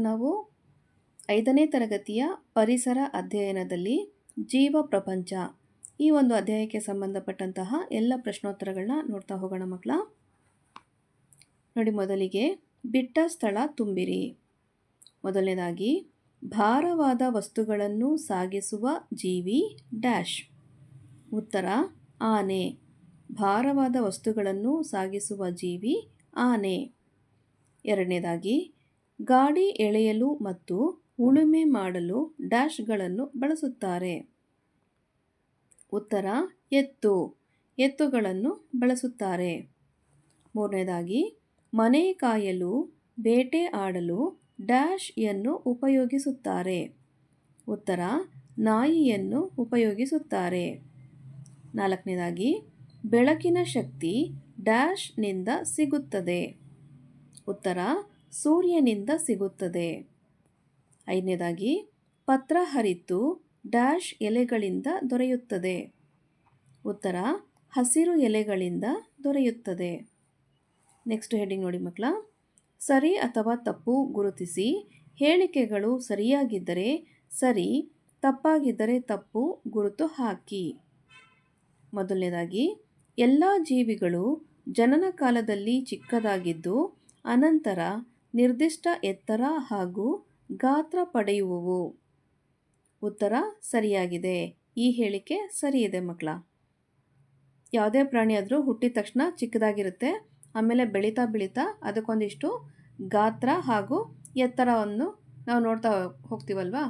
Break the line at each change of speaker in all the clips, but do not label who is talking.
ನಾವು ಐದನೇ ತರಗತಿಯ ಪರಿಸರ ಅಧ್ಯಯನದಲ್ಲಿ ಜೀವ ಪ್ರಪಂಚ ಈ ಒಂದು ಅಧ್ಯಾಯಕ್ಕೆ ಸಂಬಂಧಪಟ್ಟಂತಹ ಎಲ್ಲ ಪ್ರಶ್ನೋತ್ತರಗಳನ್ನ ನೋಡ್ತಾ ಹೋಗೋಣ ಮಕ್ಕಳ. ನೋಡಿ ಮೊದಲಿಗೆ, ಬಿಟ್ಟ ಸ್ಥಳ ತುಂಬಿರಿ. ಮೊದಲನೇದಾಗಿ, ಭಾರವಾದ ವಸ್ತುಗಳನ್ನು ಸಾಗಿಸುವ ಜೀವಿ ಡ್ಯಾಶ್. ಉತ್ತರ, ಆನೆ. ಭಾರವಾದ ವಸ್ತುಗಳನ್ನು ಸಾಗಿಸುವ ಜೀವಿ ಆನೆ. ಎರಡನೇದಾಗಿ ಗಾಡಿ ಎಳೆಯಲು ಮತ್ತು ಉಳುಮೆ ಮಾಡಲು ಡ್ಯಾಶ್ಗಳನ್ನು ಬಳಸುತ್ತಾರೆ. ಉತ್ತರ, ಎತ್ತು. ಎತ್ತುಗಳನ್ನು ಬಳಸುತ್ತಾರೆ. ಮೂರನೇದಾಗಿ, ಮನೆ ಕಾಯಲು, ಬೇಟೆ ಆಡಲು ಡ್ಯಾಶ್ ಯನ್ನು ಉಪಯೋಗಿಸುತ್ತಾರೆ. ಉತ್ತರ, ನಾಯಿಯನ್ನು ಉಪಯೋಗಿಸುತ್ತಾರೆ. ನಾಲ್ಕನೇದಾಗಿ, ಬೆಳಕಿನ ಶಕ್ತಿ ಡ್ಯಾಶ್ನಿಂದ ಸಿಗುತ್ತದೆ. ಉತ್ತರ ಸೂರ್ಯನಿಂದ ಸಿಗುತ್ತದೆ. ಐದನೇದಾಗಿ, ಪತ್ರ ಹರಿತು ಡ್ಯಾಶ್ ಎಲೆಗಳಿಂದ ದೊರೆಯುತ್ತದೆ. ಉತ್ತರ, ಹಸಿರು ಎಲೆಗಳಿಂದ ದೊರೆಯುತ್ತದೆ. ನೆಕ್ಸ್ಟ್ ಹೆಡಿಂಗ್ ನೋಡಿ ಮಕ್ಕಳ. ಸರಿ ಅಥವಾ ತಪ್ಪು ಗುರುತಿಸಿ ಹೇಳಿಕೆಗಳು ಸರಿಯಾಗಿದ್ದರೆ ಸರಿ, ತಪ್ಪಾಗಿದ್ದರೆ ತಪ್ಪು ಗುರುತು ಹಾಕಿ. ಮೊದಲನೇದಾಗಿ, ಎಲ್ಲ ಜೀವಿಗಳು ಜನನ ಕಾಲದಲ್ಲಿ ಚಿಕ್ಕದಾಗಿದ್ದು ಅನಂತರ ನಿರ್ದಿಷ್ಟ ಎತ್ತರ ಹಾಗೂ ಗಾತ್ರ ಪಡೆಯುವವು. ಉತ್ತರ ಸರಿಯಾಗಿದೆ. ಈ ಹೇಳಿಕೆ ಸರಿಯಿದೆ ಮಕ್ಕಳ. ಯಾವುದೇ ಪ್ರಾಣಿ ಆದರೂ ಹುಟ್ಟಿದ ತಕ್ಷಣ ಚಿಕ್ಕದಾಗಿರುತ್ತೆ. ಆಮೇಲೆ ಬೆಳೀತಾ ಬೆಳೀತಾ ಅದಕ್ಕೊಂದಿಷ್ಟು ಗಾತ್ರ ಹಾಗೂ ಎತ್ತರವನ್ನು ನಾವು ನೋಡ್ತಾ ಹೋಗ್ತೀವಲ್ವಾ?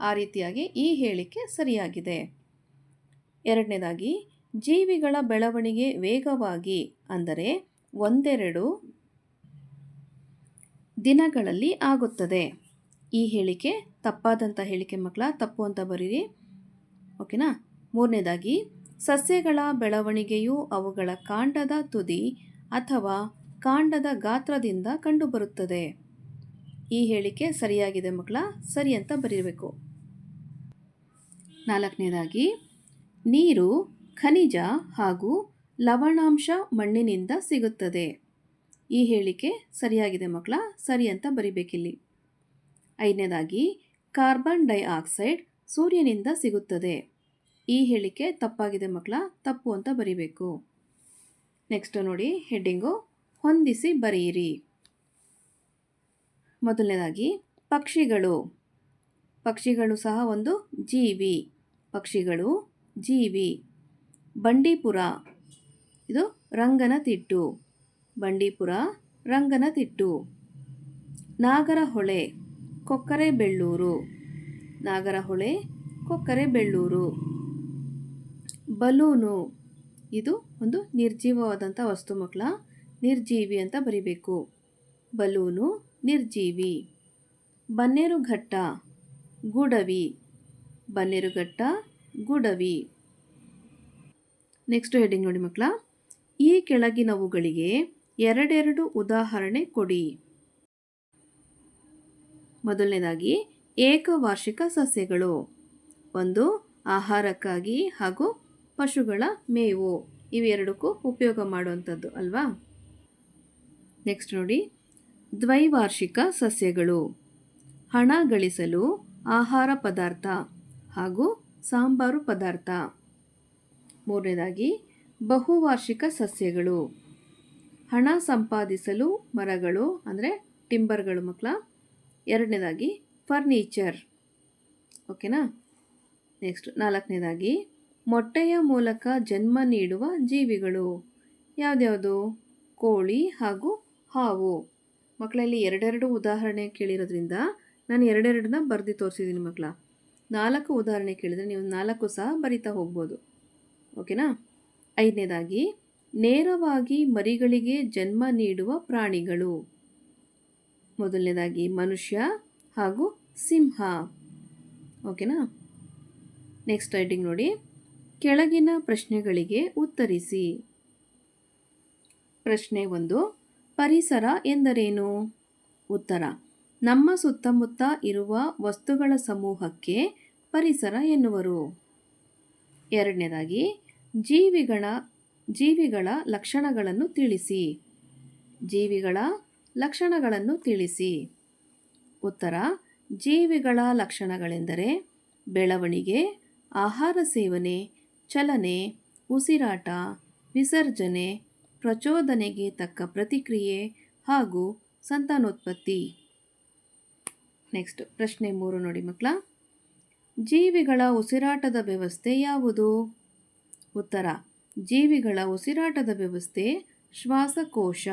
ಆ ರೀತಿಯಾಗಿ ಈ ಹೇಳಿಕೆ ಸರಿಯಾಗಿದೆ. ಎರಡನೇದಾಗಿ, ಜೀವಿಗಳ ಬೆಳವಣಿಗೆ ವೇಗವಾಗಿ ಅಂದರೆ ಒಂದೆರಡು ದಿನಗಳಲ್ಲಿ ಆಗುತ್ತದೆ. ಈ ಹೇಳಿಕೆ ತಪ್ಪಾದಂಥ ಹೇಳಿಕೆ ಮಕ್ಕಳ, ತಪ್ಪು ಅಂತ ಬರೀರಿ. ಓಕೆನಾ? ಮೂರನೇದಾಗಿ, ಸಸ್ಯಗಳ ಬೆಳವಣಿಗೆಯು ಅವುಗಳ ಕಾಂಡದ ತುದಿ ಅಥವಾ ಕಾಂಡದ ಗಾತ್ರದಿಂದ ಕಂಡುಬರುತ್ತದೆ. ಈ ಹೇಳಿಕೆ ಸರಿಯಾಗಿದೆ ಮಕ್ಕಳ, ಸರಿ ಅಂತ ಬರೀಬೇಕು. ನಾಲ್ಕನೇದಾಗಿ, ನೀರು ಖನಿಜ ಹಾಗೂ ಲವಣಾಂಶ ಮಣ್ಣಿನಿಂದ ಸಿಗುತ್ತದೆ. ಈ ಹೇಳಿಕೆ ಸರಿಯಾಗಿದೆ ಮಕ್ಕಳ, ಸರಿ ಅಂತ ಬರಿಬೇಕಿಲ್ಲಿ. ಐದನೇದಾಗಿ, ಕಾರ್ಬನ್ ಡೈಆಕ್ಸೈಡ್ ಸೂರ್ಯನಿಂದ ಸಿಗುತ್ತದೆ. ಈ ಹೇಳಿಕೆ ತಪ್ಪಾಗಿದೆ ಮಕ್ಕಳ, ತಪ್ಪು ಅಂತ ಬರಿಬೇಕು. ನೆಕ್ಸ್ಟ್ ನೋಡಿ, ಹೆಡ್ಡಿಂಗು, ಹೊಂದಿಸಿ ಬರೆಯಿರಿ. ಮೊದಲನೇದಾಗಿ, ಪಕ್ಷಿಗಳು. ಪಕ್ಷಿಗಳು ಸಹ ಒಂದು ಜೀವಿ. ಪಕ್ಷಿಗಳು, ಜೀವಿ. ಬಂಡೀಪುರ. ಇದು ರಂಗನ ತಿಟ್ಟು. ಬಂಡೀಪುರ, ರಂಗನತಿಟ್ಟು. ನಾಗರಹೊಳೆ, ಕೊಕ್ಕರೆಬೆಳ್ಳೂರು. ನಾಗರಹೊಳೆ, ಕೊಕ್ಕರೆಬೆಳ್ಳೂರು. ಬಲೂನು. ಇದು ಒಂದು ನಿರ್ಜೀವವಾದಂಥ ವಸ್ತು ಮಕ್ಕಳ ನಿರ್ಜೀವಿ ಅಂತ ಬರಿಬೇಕು. ಬಲೂನು ನಿರ್ಜೀವಿ. ಬನ್ನೇರುಘಟ್ಟ, ಗುಡವಿ. ಬನ್ನೇರುಘಟ್ಟ, ಗುಡವಿ. ನೆಕ್ಸ್ಟ್ ಹೆಡಿಂಗ್ ನೋಡಿ ಮಕ್ಕಳ, ಈ ಕೆಳಗಿನವುಗಳಿಗೆ ಎರಡೆರಡು ಉದಾಹರಣೆ ಕೊಡಿ. ಮೊದಲನೇದಾಗಿ, ಏಕವಾರ್ಷಿಕ ಸಸ್ಯಗಳು. ಒಂದು, ಆಹಾರಕ್ಕಾಗಿ ಹಾಗೂ ಪಶುಗಳ ಮೇವು. ಇವೆರಡಕ್ಕೂ ಉಪಯೋಗ ಮಾಡುವಂಥದ್ದು ಅಲ್ವಾ? ನೆಕ್ಸ್ಟ್ ನೋಡಿ. ದ್ವೈವಾರ್ಷಿಕ ಸಸ್ಯಗಳು. ಹಣ ಗಳಿಸಲು ಆಹಾರ ಪದಾರ್ಥ ಹಾಗೂ ಸಾಂಬಾರು ಪದಾರ್ಥ. ಮೂರನೇದಾಗಿ, ಬಹುವಾರ್ಷಿಕ ಸಸ್ಯಗಳು. ಹಣ ಸಂಪಾದಿಸಲು ಮರಗಳು, ಅಂದರೆ ಟಿಂಬರ್ಗಳು ಮಕ್ಕಳ ಎರಡನೇದಾಗಿ ಫರ್ನಿಚರ್. ಓಕೆನಾ? ನೆಕ್ಸ್ಟ್ ನಾಲ್ಕನೇದಾಗಿ ಮೊಟ್ಟೆಯ ಮೂಲಕ ಜನ್ಮ ನೀಡುವ ಜೀವಿಗಳು. ಯಾವುದ್ಯಾವುದು? ಕೋಳಿ ಹಾಗೂ ಹಾವು. ಮಕ್ಕಳಲ್ಲಿ ಎರಡೆರಡು ಉದಾಹರಣೆ ಕೇಳಿರೋದ್ರಿಂದ ನಾನು ಎರಡೆರಡನ್ನ ಬರೆದು ತೋರಿಸಿದ್ದೀನಿ ಮಕ್ಕಳ ನಾಲ್ಕು ಉದಾಹರಣೆ ಕೇಳಿದರೆ ನೀವು ನಾಲ್ಕು ಸಹ ಬರಿತಾ ಹೋಗ್ಬೋದು. ಓಕೆನಾ? ಐದನೇದಾಗಿ ನೇರವಾಗಿ ಮರಿಗಳಿಗೆ ಜನ್ಮ ನೀಡುವ ಪ್ರಾಣಿಗಳು. ಮೊದಲನೇದಾಗಿ ಮನುಷ್ಯ ಹಾಗೂ ಸಿಂಹ. ಓಕೆನಾ? ನೆಕ್ಸ್ಟ್ ರೈಟಿಂಗ್ ನೋಡಿ. ಕೆಳಗಿನ ಪ್ರಶ್ನೆಗಳಿಗೆ ಉತ್ತರಿಸಿ. ಪ್ರಶ್ನೆ ಒಂದು, ಪರಿಸರ ಎಂದರೇನು? ಉತ್ತರ, ನಮ್ಮ ಸುತ್ತಮುತ್ತ ಇರುವ ವಸ್ತುಗಳ ಸಮೂಹಕ್ಕೆ ಪರಿಸರ ಎನ್ನುವರು. ಎರಡನೇದಾಗಿ, ಜೀವಿಗಳ ಜೀವಿಗಳ ಲಕ್ಷಣಗಳನ್ನು ತಿಳಿಸಿ. ಜೀವಿಗಳ ಲಕ್ಷಣಗಳನ್ನು ತಿಳಿಸಿ. ಉತ್ತರ, ಜೀವಿಗಳ ಲಕ್ಷಣಗಳೆಂದರೆ ಬೆಳವಣಿಗೆ, ಆಹಾರ ಸೇವನೆ, ಚಲನೆ, ಉಸಿರಾಟ, ವಿಸರ್ಜನೆ, ಪ್ರಚೋದನೆಗೆ ತಕ್ಕ ಪ್ರತಿಕ್ರಿಯೆ ಹಾಗೂ ಸಂತಾನೋತ್ಪತ್ತಿ. ನೆಕ್ಸ್ಟ್ ಪ್ರಶ್ನೆ ಮೂರು ನೋಡಿ ಮಕ್ಕಳ. ಜೀವಿಗಳ ಉಸಿರಾಟದ ವ್ಯವಸ್ಥೆ ಯಾವುದು? ಉತ್ತರ ಜೀವಿಗಳ ಉಸಿರಾಟದ ವ್ಯವಸ್ಥೆ, ಶ್ವಾಸಕೋಶ.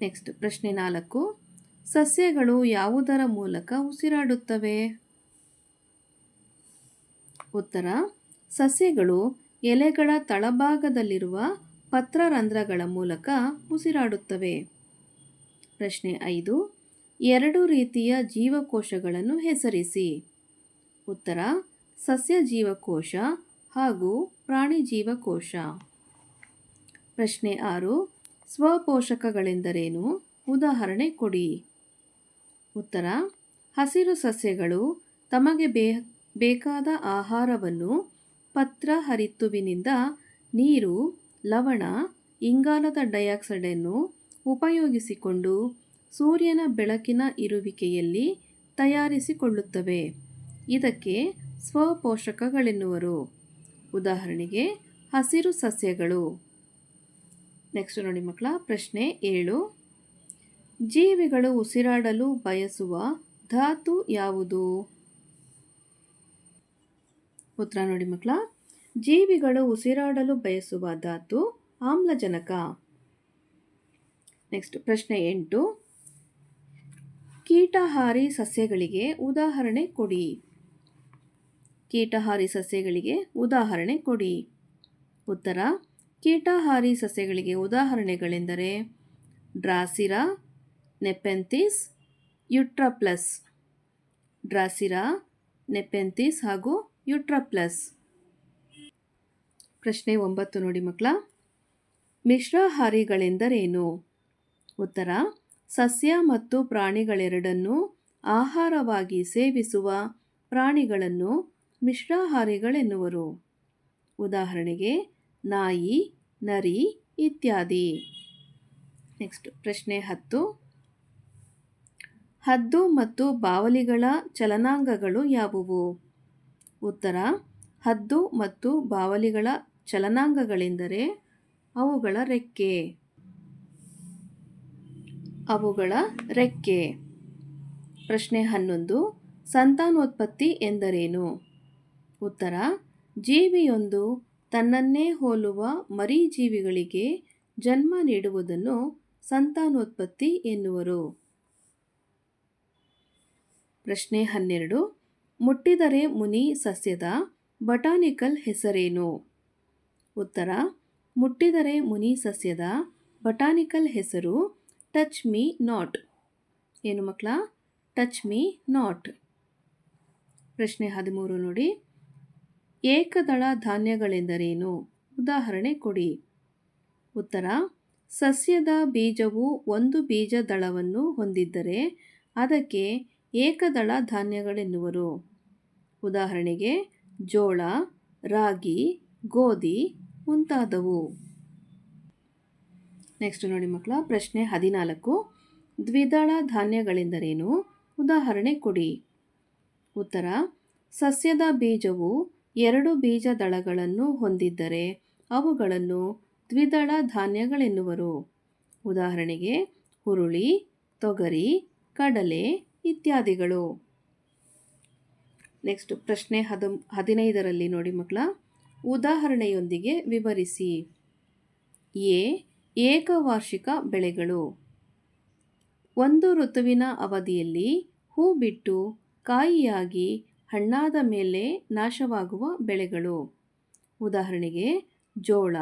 ನೆಕ್ಸ್ಟ್ ಪ್ರಶ್ನೆ ನಾಲ್ಕು. ಸಸ್ಯಗಳು ಯಾವುದರ ಮೂಲಕ ಉಸಿರಾಡುತ್ತವೆ? ಉತ್ತರ. ಸಸ್ಯಗಳು ಎಲೆಗಳ ತಳಭಾಗದಲ್ಲಿರುವ ಪತ್ರರಂಧ್ರಗಳ ಮೂಲಕ ಉಸಿರಾಡುತ್ತವೆ. ಪ್ರಶ್ನೆ ಐದು. ಎರಡು ರೀತಿಯ ಜೀವಕೋಶಗಳನ್ನು ಹೆಸರಿಸಿ. ಉತ್ತರ. ಸಸ್ಯ ಜೀವಕೋಶ ಹಾಗೂ ಪ್ರಾಣಿ ಜೀವಕೋಶ. ಪ್ರಶ್ನೆ ಆರು, ಸ್ವಪೋಷಕಗಳೆಂದರೇನು? ಉದಾಹರಣೆ ಕೊಡಿ. ಉತ್ತರ, ಹಸಿರು ಸಸ್ಯಗಳು ತಮಗೆ ಬೇ, ಬೇಕಾದ ಆಹಾರವನ್ನು ಪತ್ರ ಹರಿತುವಿನಿಂದ ನೀರು, ಲವಣ, ಇಂಗಾಲದ ಡೈಆಕ್ಸೈಡನ್ನು ಉಪಯೋಗಿಸಿಕೊಂಡು ಸೂರ್ಯನ ಬೆಳಕಿನ ಇರುವಿಕೆಯಲ್ಲಿ ತಯಾರಿಸಿಕೊಳ್ಳುತ್ತವೆ. ಇದಕ್ಕೆ ಸ್ವಪೋಷಕಗಳೆನ್ನುವರು. ಉದಾಹರಣೆಗೆ ಹಸಿರು ಸಸ್ಯಗಳು. ನೆಕ್ಸ್ಟ್ ನೋಡಿ ಮಕ್ಕಳ, ಪ್ರಶ್ನೆ ಏಳು. ಜೀವಿಗಳು ಉಸಿರಾಡಲು ಬಯಸುವ ಧಾತು ಯಾವುದು? ಉತ್ತರ ನೋಡಿ ಮಕ್ಕಳ, ಜೀವಿಗಳು ಉಸಿರಾಡಲು ಬಯಸುವ ಧಾತು ಆಮ್ಲಜನಕ. ನೆಕ್ಸ್ಟ್ ಪ್ರಶ್ನೆ ಎಂಟು. ಕೀಟಹಾರಿ ಸಸ್ಯಗಳಿಗೆ ಉದಾಹರಣೆ ಕೊಡಿ. ಕೀಟಹಾರಿ ಸಸ್ಯಗಳಿಗೆ ಉದಾಹರಣೆ ಕೊಡಿ. ಉತ್ತರ, ಕೀಟಹಾರಿ ಸಸ್ಯಗಳಿಗೆ ಉದಾಹರಣೆಗಳೆಂದರೆ ಡ್ರಾಸಿರಾ, ನೆಪೆಂಥಿಸ್, ಯುಟ್ರಪ್ಲಸ್. ಡ್ರಾಸಿರಾ, ನೆಪೆಂಥಿಸ್ ಹಾಗೂ ಯುಟ್ರಪ್ಲಸ್. ಪ್ರಶ್ನೆ ಒಂಬತ್ತು ನೋಡಿ ಮಕ್ಕಳ. ಮಿಶ್ರಹಾರಿಗಳೆಂದರೇನು ಉತ್ತರ, ಸಸ್ಯ ಮತ್ತು ಪ್ರಾಣಿಗಳೆರಡನ್ನೂ ಆಹಾರವಾಗಿ ಸೇವಿಸುವ ಪ್ರಾಣಿಗಳನ್ನು ಮಿಶ್ರಾಹಾರಿಗಳೆನ್ನುವರು. ಉದಾಹರಣೆಗೆ, ನಾಯಿ, ನರಿ ಇತ್ಯಾದಿ. ನೆಕ್ಸ್ಟ್, ಪ್ರಶ್ನೆ ಹತ್ತು. ಹದ್ದು ಮತ್ತು ಬಾವಲಿಗಳ ಚಲನಾಂಗಗಳು ಯಾವುವು? ಉತ್ತರ, ಹದ್ದು ಮತ್ತು ಬಾವಲಿಗಳ ಚಲನಾಂಗಗಳೆಂದರೆ ಅವುಗಳ ರೆಕ್ಕೆ. ಅವುಗಳ ರೆಕ್ಕೆ. ಪ್ರಶ್ನೆ ಹನ್ನೊಂದು, ಸಂತಾನೋತ್ಪತ್ತಿ ಎಂದರೇನು? ಉತ್ತರ, ಜೀವಿಯೊಂದು ತನ್ನನ್ನೇ ಹೋಲುವ ಮರಿ ಜೀವಿಗಳಿಗೆ ಜನ್ಮ ನೀಡುವುದನ್ನು ಸಂತಾನೋತ್ಪತ್ತಿ ಎನ್ನುವರು. ಪ್ರಶ್ನೆ ಹನ್ನೆರಡು, ಮುಟ್ಟಿದರೆ ಮುನಿ ಸಸ್ಯದ ಬಟಾನಿಕಲ್ ಹೆಸರೇನು? ಉತ್ತರ, ಮುಟ್ಟಿದರೆ ಮುನಿ ಸಸ್ಯದ ಬಟಾನಿಕಲ್ ಹೆಸರು ಟಚ್ ಮೀ ನಾಟ್. ಏನು ಮಕ್ಕಳ? Touch me not. ಪ್ರಶ್ನೆ ಹದಿಮೂರು ನೋಡಿ. ಏಕದಳ ಧಾನ್ಯಗಳೆಂದರೇನು? ಉದಾಹರಣೆ ಕೊಡಿ. ಉತ್ತರ. ಸಸ್ಯದ ಬೀಜವು ಒಂದು ಬೀಜ ದಳವನ್ನು ಹೊಂದಿದ್ದರೆ ಅದಕ್ಕೆ ಏಕದಳ ಧಾನ್ಯಗಳೆನ್ನುವರು. ಉದಾಹರಣೆಗೆ ಜೋಳ, ರಾಗಿ, ಗೋಧಿ ಮುಂತಾದವು. ನೆಕ್ಸ್ಟ್ ನೋಡಿ ಮಕ್ಕಳ, ಪ್ರಶ್ನೆ ಹದಿನಾಲ್ಕು. ದ್ವಿದಳ ಧಾನ್ಯಗಳೆಂದರೇನು? ಉದಾಹರಣೆ ಕೊಡಿ. ಉತ್ತರ. ಸಸ್ಯದ ಬೀಜವು ಎರಡು ಬೀಜದಳಗಳನ್ನು ಹೊಂದಿದ್ದರೆ ಅವುಗಳನ್ನು ದ್ವಿದಳ ಧಾನ್ಯಗಳೆನ್ನುವರು. ಉದಾಹರಣೆಗೆ ಹುರುಳಿ, ತೊಗರಿ, ಕಡಲೆ ಇತ್ಯಾದಿಗಳು. ನೆಕ್ಸ್ಟ್ ಪ್ರಶ್ನೆ ಹದ, ಹದಿನೈದರಲ್ಲಿ ನೋಡಿ ಮಕ್ಕಳ. ಉದಾಹರಣೆಯೊಂದಿಗೆ ವಿವರಿಸಿ. ಎ, ಏಕವಾರ್ಷಿಕ ಬೆಳೆಗಳು. ಒಂದು ಋತುವಿನ ಅವಧಿಯಲ್ಲಿ ಹೂ ಬಿಟ್ಟು ಕಾಯಿಯಾಗಿ ಹಣ್ಣಾದ ಮೇಲೆ ನಾಶವಾಗುವ ಬೆಳೆಗಳು. ಉದಾಹರಣೆಗೆ, ಜೋಳ,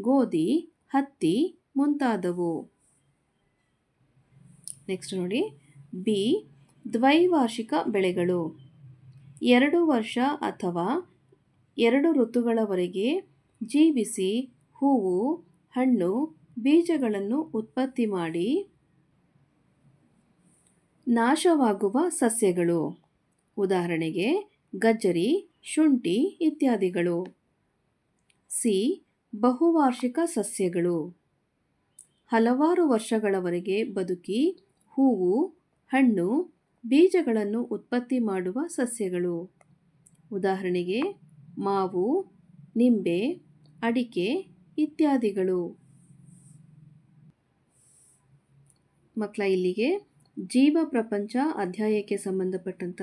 ಗೋಧಿ, ಹತ್ತಿ ಮುಂತಾದವು. ನೆಕ್ಸ್ಟ್ ನೋಡಿ. ಬಿ, ದ್ವೈವಾರ್ಷಿಕ ಬೆಳೆಗಳು. ಎರಡು ವರ್ಷ ಅಥವಾ ಎರಡು ಋತುಗಳವರೆಗೆ ಜೀವಿಸಿ ಹೂವು, ಹಣ್ಣು, ಬೀಜಗಳನ್ನು ಉತ್ಪತ್ತಿ ಮಾಡಿ ನಾಶವಾಗುವ ಸಸ್ಯಗಳು. ಉದಾಹರಣೆಗೆ ಗಜ್ಜರಿ, ಶುಂಠಿ ಇತ್ಯಾದಿಗಳು. ಸಿ. ಬಹುವಾರ್ಷಿಕ ಸಸ್ಯಗಳು. ಹಲವಾರು ವರ್ಷಗಳವರೆಗೆ ಬದುಕಿ ಹೂವು, ಹಣ್ಣು, ಬೀಜಗಳನ್ನು ಉತ್ಪತ್ತಿ ಮಾಡುವ ಸಸ್ಯಗಳು. ಉದಾಹರಣೆಗೆ ಮಾವು, ನಿಂಬೆ, ಅಡಿಕೆ ಇತ್ಯಾದಿಗಳು. ಮಕ್ಕಳ ಇಲ್ಲಿಗೆ ಜೀವ ಪ್ರಪಂಚ ಅಧ್ಯಾಯಕ್ಕೆ ಸಂಬಂಧಪಟ್ಟಂಥ